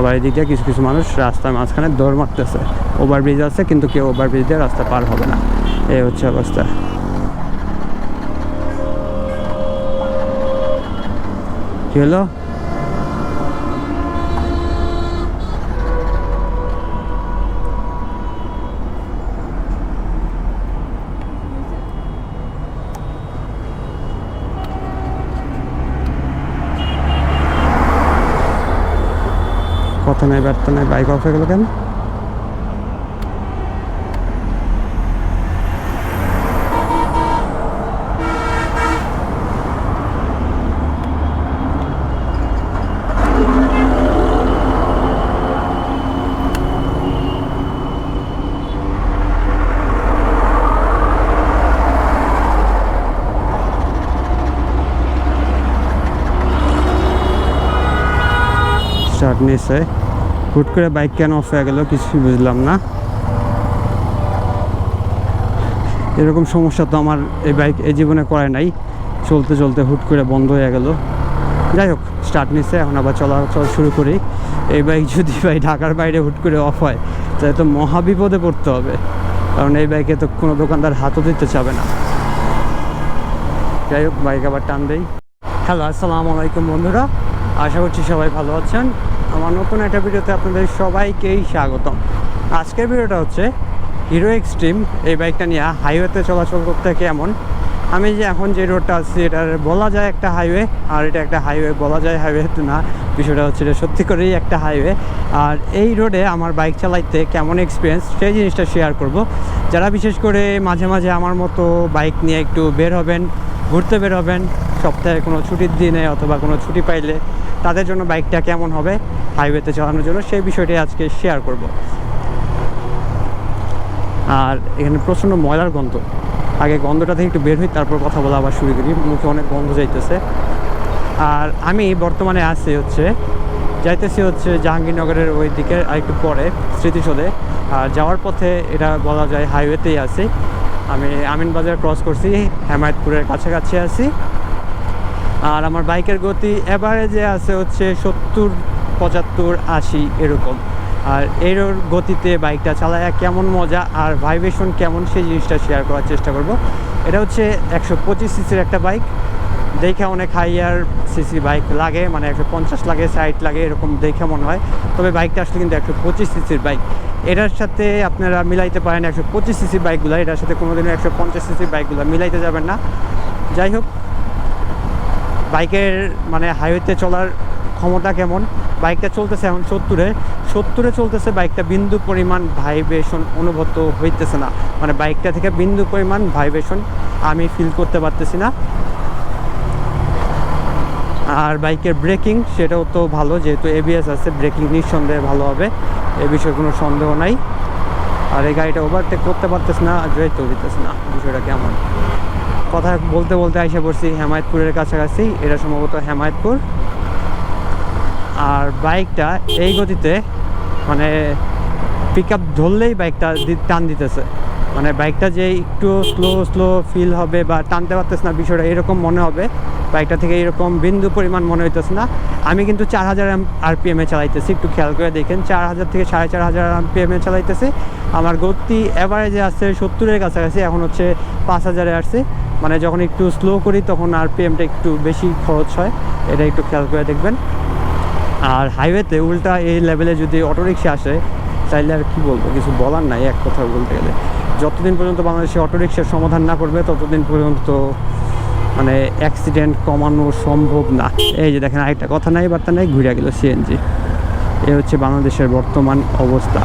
আবার এদিক দিয়ে কিছু কিছু মানুষ রাস্তার মাঝখানে দৌড় মারতেছে। ওভারব্রিজ আছে, কিন্তু কেউ ওভারব্রিজ দিয়ে রাস্তা পার হবে না। এই হচ্ছে অবস্থা। কি হলো? কথা নাই ব্যর্থ নাই। বাইক অফ হয়ে গেল কেন? নিয়েছে হুট করে বাইক কেন অফ হয়ে গেল কিছুই বুঝলাম না। এরকম সমস্যা তো আমার এই বাইক এই জীবনে করে নাই। চলতে চলতে হুট করে বন্ধ হয়ে গেল। যাই হোক স্টার্ট নিচ্ছে এখন আবার চলাচল শুরু করি। এই বাইক যদি ভাই ঢাকার বাইরে হুট করে অফ হয়, তাহলে তো মহাবিপদে পড়তে হবে। কারণ এই বাইকে তো কোনো দোকানদার হাতও দিতে চাবে না। যাই হোক, বাইক আবার টান দেই। হ্যালো, আসসালামু আলাইকুম বন্ধুরা। আশা করছি সবাই ভালো আছেন। আমার নতুন একটা ভিডিওতে আপনাদের সবাইকেই স্বাগতম। আজকের ভিডিওটা হচ্ছে হিরো এক্সট্রিম, এই বাইকটা নিয়ে হাইওয়েতে চলাচল করতে কেমন? আমি যে এখন যে রোডটা আছি এটা বলা যায় একটা হাইওয়ে, আর এটা একটা হাইওয়ে বলা যায় হাইওয়ে তো না, বিষয়টা হচ্ছে এটা সত্যি করেই একটা হাইওয়ে। আর এই রোডে আমার বাইক চালাইতে কেমন এক্সপিরিয়েন্স সেই জিনিসটা শেয়ার করব। যারা বিশেষ করে মাঝে মাঝে আমার মতো বাইক নিয়ে একটু বের হবেন, ঘুরতে বের হবেন, সপ্তাহে কোনো ছুটির দিনে অথবা কোনো ছুটি পাইলে তাদের জন্য বাইকটা কেমন হবে হাইওয়েতে চালানোর জন্য সেই বিষয়টি আজকে শেয়ার করব। আর এখানে প্রচণ্ড ময়লার গন্ধ। আগে গন্ধটা থেকে একটু বের হই, তারপর কথা বলা আবার শুরু করি। মুখে অনেক গন্ধ যাইতেছে। আর আমি বর্তমানে আছি হচ্ছে, যাইতেছি হচ্ছে জাহাঙ্গীরনগরের ওই দিকে আর একটু পরে, স্মৃতিসৌধে। আর যাওয়ার পথে এটা বলা যায় হাইওয়েতেই আছি। আমি আমিনবাজার ক্রস করছি, হেমায়তপুরের কাছাকাছি আছি। আর আমার বাইকের গতি এভারেজে আছে হচ্ছে সত্তর, পঁচাত্তর, আশি এরকম। আর এর গতিতে বাইকটা চালায় কেমন মজা আর ভাইব্রেশন কেমন সেই জিনিসটা শেয়ার করার চেষ্টা করব। এটা হচ্ছে একশো পঁচিশ সিসির একটা বাইক। দেখে অনেক হাইয়ার সিসি বাইক লাগে মানে একশো পঞ্চাশ লাগে সাইড লাগে, এরকম দেখে মনে হয়। তবে বাইকটা আসলে কিন্তু একশো পঁচিশ সিসির বাইক। এটার সাথে আপনারা মিলাইতে পারেন একশো পঁচিশ সিসির বাইকগুলো। এটার সাথে কোনোদিনও একশো পঞ্চাশ সিসির বাইকগুলো মিলাইতে যাবেন না। যাই হোক বাইকের মানে হাইওয়েতে চলার ক্ষমতা কেমন? বাইকটা চলতেছে এখন সত্তরে। সত্তরে চলতেছে বাইকটা বিন্দু পরিমাণ ভাইব্রেশন অনুভূত হইতেছে না। মানে বাইকটা থেকে বিন্দু পরিমাণ ভাইব্রেশন আমি ফিল করতে পারতেছি না। আর বাইকের ব্রেকিং সেটাও তো ভালো, যেহেতু এবিএস আছে, ব্রেকিং নিঃসন্দেহে ভালো হবে। এ বিষয়ে কোনো সন্দেহ নাই। আর এই গাড়িটা ওভারটেক করতে পারতেছে না জয়তেও দিতেছে না। বিষয়টা কেমন? কথা বলতে বলতে এসে পড়ছি হেমায়তপুরের কাছাকাছি। এটা সম্ভবত হেমায়তপুর। আর বাইকটা এই গতিতে মানে পিক আপ ধরলেই বাইকটা টান দিতেছে। মানে বাইকটা যে একটু স্লো স্লো ফিল হবে বা টানতে পারতেছে না বিষয়টা এরকম মনে হবে। বাইকটা থেকে এরকম বিন্দু পরিমাণ মনে হইতেছে না। আমি কিন্তু চার হাজার আরপিএমে চালাইতেছি, একটু খেয়াল করে দেখেন। চার হাজার থেকে সাড়ে চার হাজার আরপিএমে চালাইতেছি। আমার গতি অ্যাভারেজে আসছে সত্তরের কাছাকাছি, এখন হচ্ছে পাঁচ হাজারে আসছে। মানে যখন একটু স্লো করি, তখন আর আরপিএমটা একটু বেশি খরচ হয়। এটা একটু খেয়াল করে দেখবেন। আর হাইওয়েতে উল্টা এই লেভেলে যদি অটোরিক্সা আসে চাইলে আর কী বলব? কিছু বলার নাই, এক কথা বলতে গেলে। যতদিন পর্যন্ত বাংলাদেশে অটোরিক্সার সমাধান না করবে, ততদিন পর্যন্ত মানে অ্যাক্সিডেন্ট কমানো সম্ভব না। এই যে দেখেন, আরেকটা কথা নাই, বার্তা নাই, ঘুরে গেল সিএনজি এ হচ্ছে বাংলাদেশের বর্তমান অবস্থা।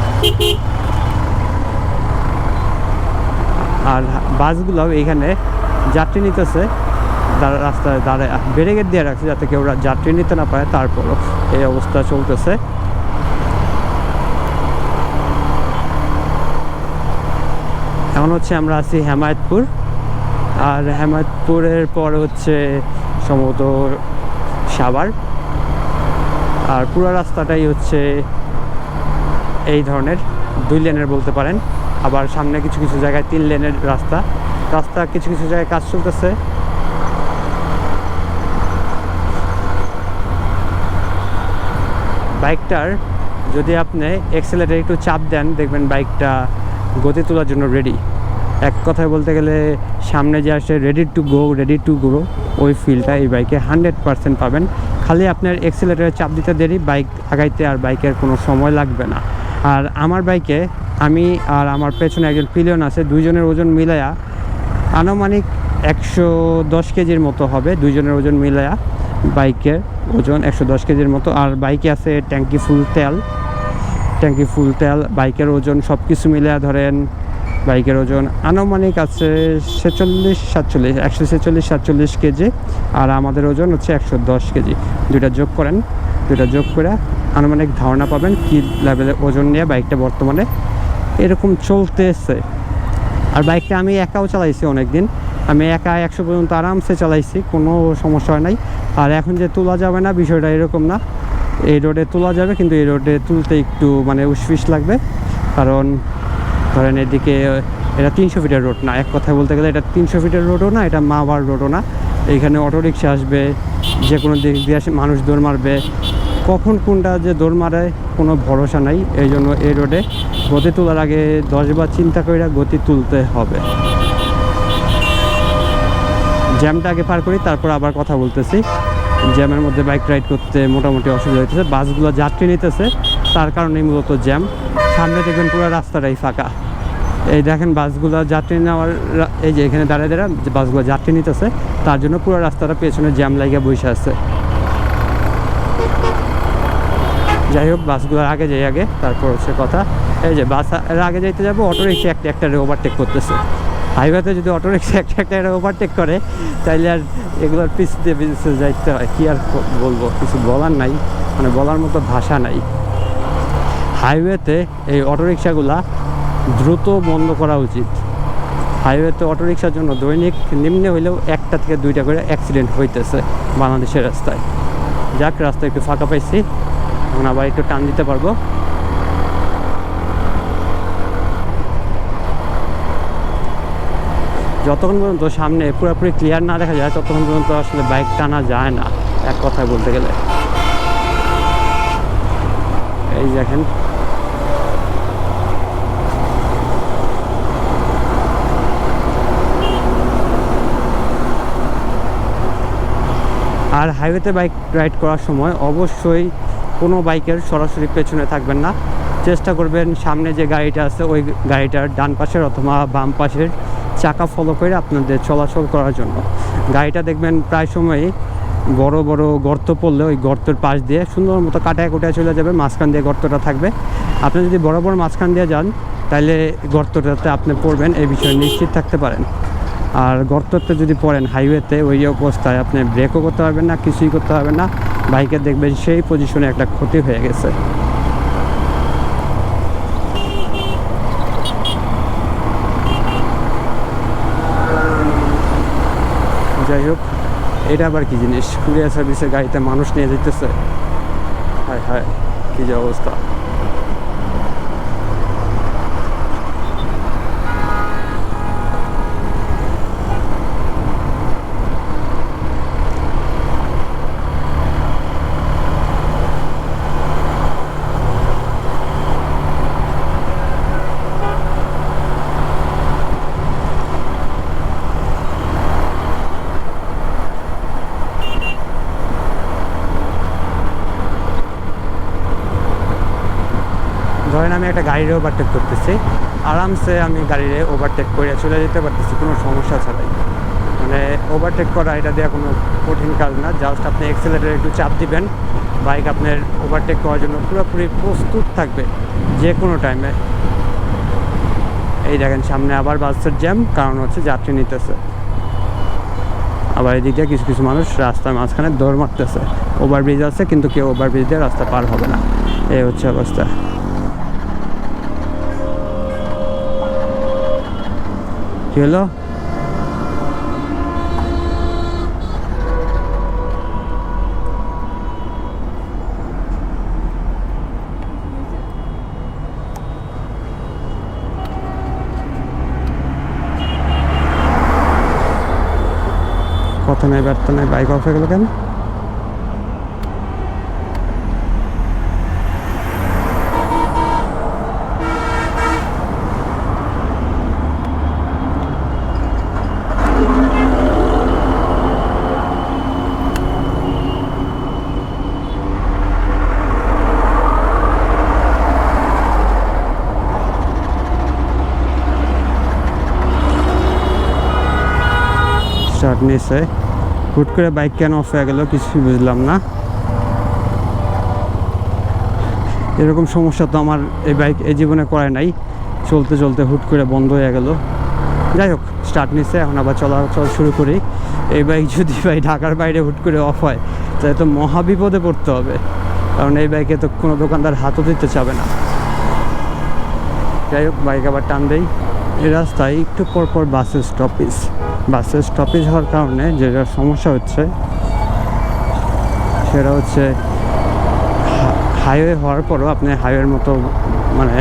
আর বাসগুলো এখানে যাত্রী নিতেছে রাস্তায় দাঁড়ায় ব্যারিকেড দিয়ে রাখছে যাতে কেউ যাত্রী নিতে না পারে, তারপরও এই অবস্থা চলতেছে। এখন হচ্ছে আমরা আছি হেমায়তপুর। আর হেমায়তপুরের পর হচ্ছে সম্ভবত সাভার। আর পুরো রাস্তাটাই হচ্ছে এই ধরনের, দুই লেনের বলতে পারেন। আবার সামনে কিছু কিছু জায়গায় তিন লেনের রাস্তা। রাস্তা, কিছু কিছু জায়গায় কাজ চলতেছে। বাইকটার যদি আপনি এক্সেলেটার একটু চাপ দেন, দেখবেন বাইকটা গতি তোলার জন্য রেডি এক কথায় বলতে গেলে, সামনে যে আসে ready to go ready to grow ওই ফিলটা এই বাইকে হান্ড্রেড পারসেন্ট পাবেন। খালি আপনার এক্সেলেটারে চাপ দিতে দেরি, বাইক আগাইতে আর বাইকের কোনো সময় লাগবে না। আর আমার বাইকে আমি আর আমার পেছনে একজন পিলিয়ন আছে, দুইজনের ওজন মিলায়া আনুমানিক একশো দশ কেজির মতো হবে, দুইজনের ওজন মিলায়া বাইকের ওজন একশো দশ কেজির মতো। আর বাইকে আছে ট্যাঙ্কি ফুল তেল। ট্যাঙ্কি ফুল তেল, বাইকের ওজন সব কিছু মিলিয়ে ধরেন, বাইকের ওজন আনুমানিক আছে ছেচল্লিশ, সাতচল্লিশ, একশো ছেচল্লিশ, সাতচল্লিশ কেজি। আর আমাদের ওজন হচ্ছে একশো দশ কেজি। দুইটা যোগ করেন, দুইটা যোগ করে আনুমানিক ধারণা পাবেন কী লেভেলের ওজন নিয়ে বাইকটা বর্তমানে এরকম চলতেছে। আর বাইকটা আমি একাও চালাইছি অনেক দিন আমি একা একশো পর্যন্ত আরামসে চালাইছি, কোনো সমস্যা হয় নাই। আর এখন যে তোলা যাবে না, বিষয়টা এরকম না। এই রোডে তোলা যাবে, কিন্তু এই রোডে তুলতে একটু মানে উসফিস লাগবে। কারণ ধরেন এদিকে, এটা তিনশো ফিটের রোড না। এক কথায় বলতে গেলে এটা তিনশো ফিটের রোডও না, এটা মাওয়ার রোডও না। এইখানে অটো রিক্সা আসবে যে কোনো দিক দিয়ে মানুষ দৌড় মারবে। কখন কোনটা যে দৌড় মারে, কোনো ভরসা নাই। এই জন্য এই রোডে গতি তোলার আগে দশবার চিন্তা করে গতি তুলতে হবে। জ্যামটা আগে পার করি, তারপর আবার কথা বলতেছি। জ্যামের মধ্যে বাইক রাইড করতে মোটামুটি অসুবিধা হইতেছে। বাসগুলো যাত্রী নিতেছে, তার কারণেই মূলত জ্যাম। সামনে দেখবেন পুরো রাস্তাটাই ফাঁকা। এই দেখেন বাসগুলো যাত্রী নেওয়ার এই যে এখানে দাঁড়িয়ে দাঁড়া বাসগুলো যাত্রী নিতেছে, তার জন্য পুরো রাস্তাটা পেছনে জ্যাম লাগিয়ে বসে আছে। যাই হোক বাসগুলোর আগে যাই আগে, তারপর হচ্ছে কথা। এই যে বাসের আগে যাইতে যাব অটো রিক্সা একটা একটা ওভারটেক করতেছে। হাইওয়েতে যদি অটো রিক্সা একটা একটা ওভারটেক করে, তাইলে আর এগুলোর পিছ দিয়ে যাইতে হয়। কী আর বলব, কিছু বলার নাই মানে বলার মতো ভাষা নাই। হাইওয়েতে এই অটো রিক্সাগুলা দ্রুত বন্ধ করা উচিত। হাইওয়েতে অটো রিক্সার জন্য দৈনিক নিম্নে হইলেও একটা থেকে দুইটা করে অ্যাক্সিডেন্ট হইতেছে বাংলাদেশের রাস্তায়। যাক, রাস্তা একটু ফাঁকা পাইছি। এখন আবার একটু টান দিতে পারব। যতক্ষণ পর্যন্ত সামনে পুরোপুরি ক্লিয়ার না দেখা যায়, ততক্ষণ পর্যন্ত আসলে বাইক টানা যায় না, এক কথায় বলতে গেলে। এই দেখেন। আর হাইওয়েতে বাইক রাইড করার সময় অবশ্যই কোনো বাইকের সরাসরি পেছনে থাকবেন না। চেষ্টা করবেন সামনে যে গাড়িটা আছে, ওই গাড়িটার ডান পাশের অথবা বাম পাশের চাকা ফলো করে আপনাদের চলাচল করার জন্য। গাড়িটা দেখবেন প্রায় সময়ই বড় বড় গর্ত পড়লে ওই গর্তের পাশ দিয়ে সুন্দর মতো কাটায় কুটায় চলে যাবে, মাঝখান দিয়ে গর্তটা থাকবে। আপনি যদি বড় বড় মাঝখান দিয়ে যান, তাহলে গর্তটাতে আপনি পড়বেন, এই বিষয়ে নিশ্চিত থাকতে পারেন। আর গর্ততে যদি পড়েন হাইওয়েতে, ওই অবস্থায় আপনি ব্রেকও করতে পারবেন না, কিছুই করতে পারবেন না। বাইকে দেখবেন সেই পজিশনে একটা ক্ষতি হয়ে গেছে। যাই হোক, এটা আবার কি জিনিস? কুরিয়ার সার্ভিসের গাড়িতে মানুষ নিয়ে যেতেছে হায় হায়, কি যে অবস্থা ধরেন আমি একটা গাড়িরে ওভারটেক করতেছি। আরামসে আমি গাড়িরে ওভারটেক করে চলে যেতে পারতেছি, কোনো সমস্যা ছাড়াই। মানে ওভারটেক করা এটা দেওয়া কোনো কঠিন কাজ না জাস্ট আপনি এক্সেলেটারে একটু চাপ দিবেন বাইক আপনার ওভারটেক করার জন্য পুরোপুরি প্রস্তুত থাকবে, যে কোনো টাইমে এই দেখেন, সামনে আবার বাসের জ্যাম কারণ হচ্ছে যাত্রী নিতেছে। আবার এদিক কিছু কিছু মানুষ রাস্তার মাঝখানে দৌড় মারতেছে। ওভারব্রিজ আছে, কিন্তু কেউ ওভারব্রিজ দিয়ে রাস্তা পার হবে না। এই হচ্ছে অবস্থা। কি হলো? কথা নেই ব্যর্থ নেই বাইক অফ হয়ে গেল কেন? স্টার্ট নিয়েছে হুট করে বাইক কেন অফ হয়ে গেল কিছুই বুঝলাম না। এরকম সমস্যা তো আমার এই বাইক এই জীবনে করে নাই। চলতে চলতে হুট করে বন্ধ হয়ে গেল। যাই হোক স্টার্ট নিচ্ছে এখন আবার চলাচল শুরু করি। এই বাইক যদি ভাই ঢাকার বাইরে হুট করে অফ হয়, তাহলে তো মহাবিপদে পড়তে হবে। কারণ এই বাইকে তো কোনো দোকানদার হাতও দিতে চাবে না। যাই হোক বাইক আবার টান দেই। এই রাস্তায় একটু পর পর বাসের স্টপেজ বাসের স্টপেজ হওয়ার কারণে যেটা সমস্যা হচ্ছে, সেটা হচ্ছে হাইওয়ে হওয়ার পরও আপনি হাইওয়ের মতো মানে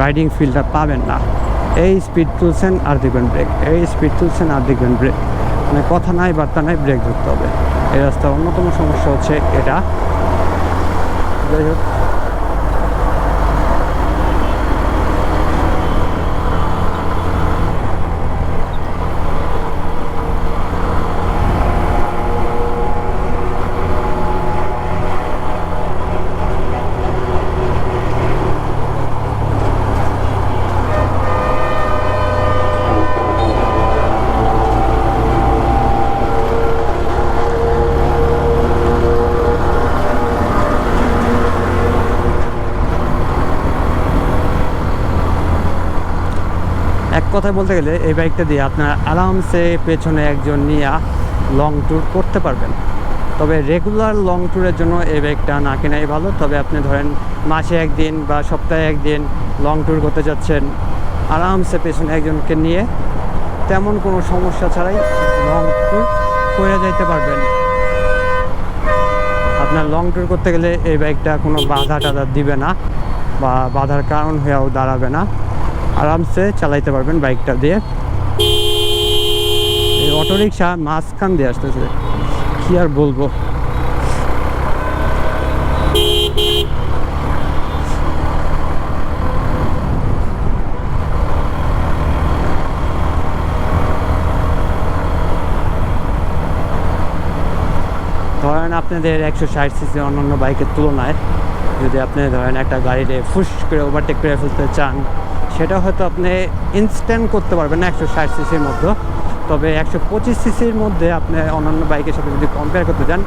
রাইডিং ফিলটা পাবেন না। এই স্পিড তুলছেন আর দেখবেন ব্রেক এই স্পিড তুলছেন আর দেখবেন ব্রেক মানে কথা নাই, বার্তা নাই ব্রেক ধরতে হবে। এই রাস্তার অন্যতম সমস্যা হচ্ছে এটা। যাই হোক। এক কথায় বলতে গেলে এই বাইকটা দিয়ে আপনার আরামসে পেছনে একজন নিয়ে লং ট্যুর করতে পারবেন। তবে রেগুলার লং ট্যুরের জন্য এই বাইকটা না কেনাই ভালো। তবে আপনি ধরেন মাসে একদিন বা সপ্তাহে একদিন লং ট্যুর করতে যাচ্ছেন, আরামসে পেছনে একজনকে নিয়ে তেমন কোনো সমস্যা ছাড়াই লং ট্যুর করে যাইতে পারবেন। আপনার লং ট্যুর করতে গেলে এই বাইকটা কোনো বাধা টাধা দিবে না বা বাধার কারণ হয়েও দাঁড়াবে না। আরামসে চালাইতে পারবেন বাইকটা দিয়ে। এই অটোরিকশা মাঝখান দিয়ে আসতেছে। কি আর বলব? ধরেন আপনাদের একশো ষাট সিসি অন্যান্য বাইকের তুলনায় যদি আপনি ধরেন একটা গাড়িতে ফুস করে ওভারটেক করে ফেলতে চান সেটা হয়তো আপনি ইনস্ট্যান্ট করতে পারবেন না একশো ষাট সিসির মধ্যে। তবে একশো পঁচিশ সিসির মধ্যে আপনি অন্যান্য বাইকের সাথে যদি কম্পেয়ার করতে চান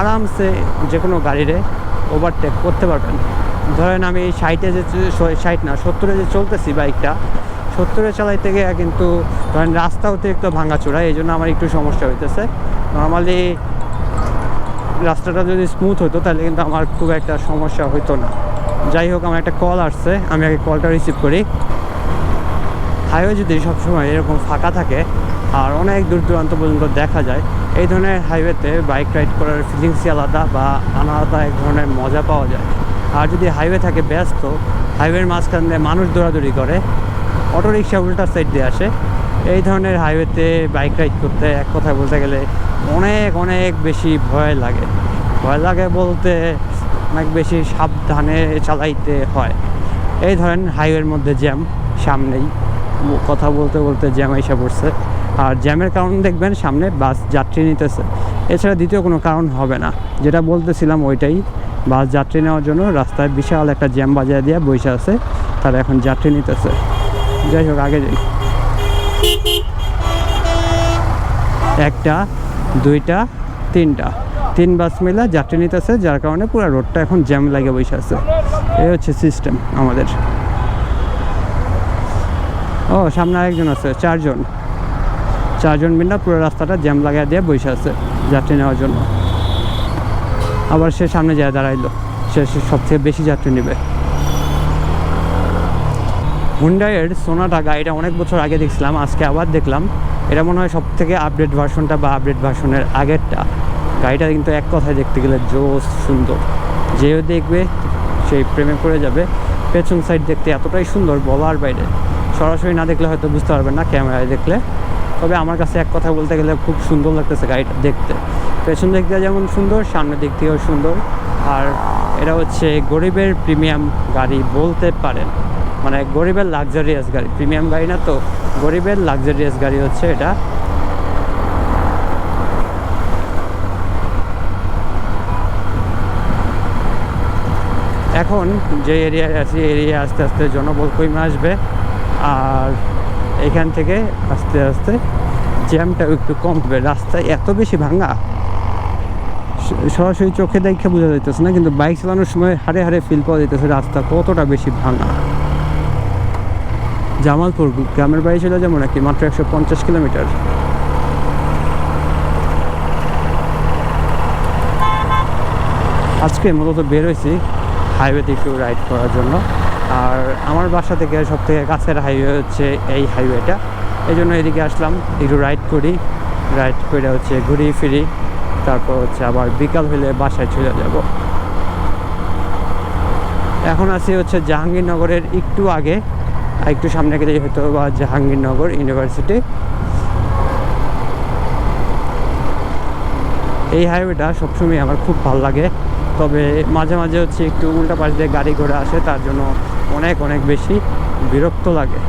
আরামসে যে কোনো গাড়িরে ওভারটেক করতে পারবেন। ধরেন আমি ষাটে যে ষাট না, সত্তরে যে চলতেছি বাইকটা, সত্তরে চালাইতে গিয়ে কিন্তু ধরেন রাস্তা অতিরিক্ত ভাঙাচোরা এই জন্য আমার একটু সমস্যা হইতেছে। নর্মালি রাস্তাটা যদি স্মুথ হতো তাহলে কিন্তু আমার খুব একটা সমস্যা হতো না। যাই হোক, আমার একটা কল আসছে। আমি আগে কলটা রিসিভ করি। হাইওয়ে যদি সবসময় এরকম ফাঁকা থাকে, আর অনেক দূর দূরান্ত পর্যন্ত দেখা যায়, এই ধরনের হাইওয়েতে বাইক রাইড করার ফিলিংসই আলাদা বা আলাদা এক ধরনের মজা পাওয়া যায়। আর যদি হাইওয়ে থাকে ব্যস্ত হাইওয়ের মাঝখান দিয়ে মানুষ দৌড়াদৌড়ি করে, অটোরিকশা উল্টা সাইড দিয়ে আসে। এই ধরনের হাইওয়েতে বাইক রাইড করতে এক কথায় বলতে গেলে অনেক অনেক বেশি ভয় লাগে। ভয় লাগে বলতে অনেক বেশি সাবধানে চালাইতে হয়। এই ধরেন হাইওয়ের মধ্যে জ্যাম, সামনেই কথা বলতে বলতে জ্যাম এসে পড়ছে। আর জ্যামের কারণ দেখবেন সামনে বাস যাত্রী নিতেছে। এছাড়া দ্বিতীয় কোনো কারণ হবে না। যেটা বলতেছিলাম ওইটাই, বাস যাত্রী নেওয়ার জন্য রাস্তায় বিশাল একটা জ্যাম বাজায় দিয়ে বসে আছে, তারা এখন যাত্রী নিতেছে। যাই হোক, আগে যাই। একটা, দুইটা, তিনটা। তিন বাস মিলে যাত্রী নিতেছে, যার কারণে পুরো রোডটা এখন জ্যাম লাগে বসে আছে। এই হচ্ছে সিস্টেম আমাদের। ও, সামনে আরেকজন আছে, চারজন। চারজন মিলে পুরো রাস্তাটা জ্যাম লাগাই দিয়ে বসে আছে যাত্রী নেওয়ার জন্য। আবার সে সামনে যায় দাঁড়াইলো, সে সবথেকে বেশি যাত্রী নেবে। হুন্ডাইয়ের সোনাটা গাড়িটা অনেক বছর আগে দেখছিলাম, আজকে আবার দেখলাম। এটা মনে হয় সব থেকে আপডেট ভার্সনটা বা আপডেট ভার্সনের আগেরটা। গাড়িটা কিন্তু এক কথায় দেখতে গেলে জোস সুন্দর। যে দেখবে, সেই প্রেমে পড়ে যাবে। পেছন সাইড দেখতে এতটাই সুন্দর বলার বাইরে। সরাসরি না দেখলে হয়তো বুঝতে পারবেন না ক্যামেরায় দেখলে। তবে আমার কাছে এক কথা বলতে গেলে খুব সুন্দর লাগতেছে গাড়িটা দেখতে। পেছন দিক দিয়ে যেমন সুন্দর, সামনের দিক থেকেও সুন্দর। আর এটা হচ্ছে গরিবের প্রিমিয়াম গাড়ি বলতে পারেন। মানে গরিবের লাক্সারিয়াস গাড়ি। প্রিমিয়াম গাড়ি না তো, গরিবের লাক্সারিয়াস গাড়ি হচ্ছে এটা। এখন যে এরিয়ায় আছি এরিয়া আস্তে আস্তে জনবল কমে আসবে। আর এখান থেকে আস্তে আস্তে জ্যামটা একটু কমবে। রাস্তায় এত বেশি ভাঙা সরাসরি চোখে দেখে বোঝা যাইতেছে না, কিন্তু বাইক চালানোর সময় হারে হারে ফিল পাওয়া যাইতেছে রাস্তা কতটা বেশি ভাঙা। জামালপুর গ্রামের বাড়ি চলে যাব নাকি? মাত্র একশো পঞ্চাশ কিলোমিটার। আজকে মূলত বের হয়েছি হাইওয়েতে একটু রাইড করার জন্য। আর আমার বাসা থেকে সব থেকে কাছের হাইওয়ে হচ্ছে এই হাইওয়েটা। এই জন্য এদিকে আসলাম, একটু রাইড করি। রাইড করে হচ্ছে ঘুরি ফিরি, তারপর হচ্ছে আবার বিকাল হলে বাসায় চলে যাব। এখন আছি হচ্ছে জাহাঙ্গীরনগরের একটু আগে, একটু সামনে গেলেই হয়তো বা জাহাঙ্গীরনগর ইউনিভার্সিটি। এই হাইওয়েটা সবসময় আমার খুব ভালো লাগে। তবে মাঝে মাঝে হচ্ছে একটু উল্টা পাশ দিয়ে গাড়ি ঘোড়া আসে, তার জন্য অনেক অনেক বেশি বিরক্ত লাগে।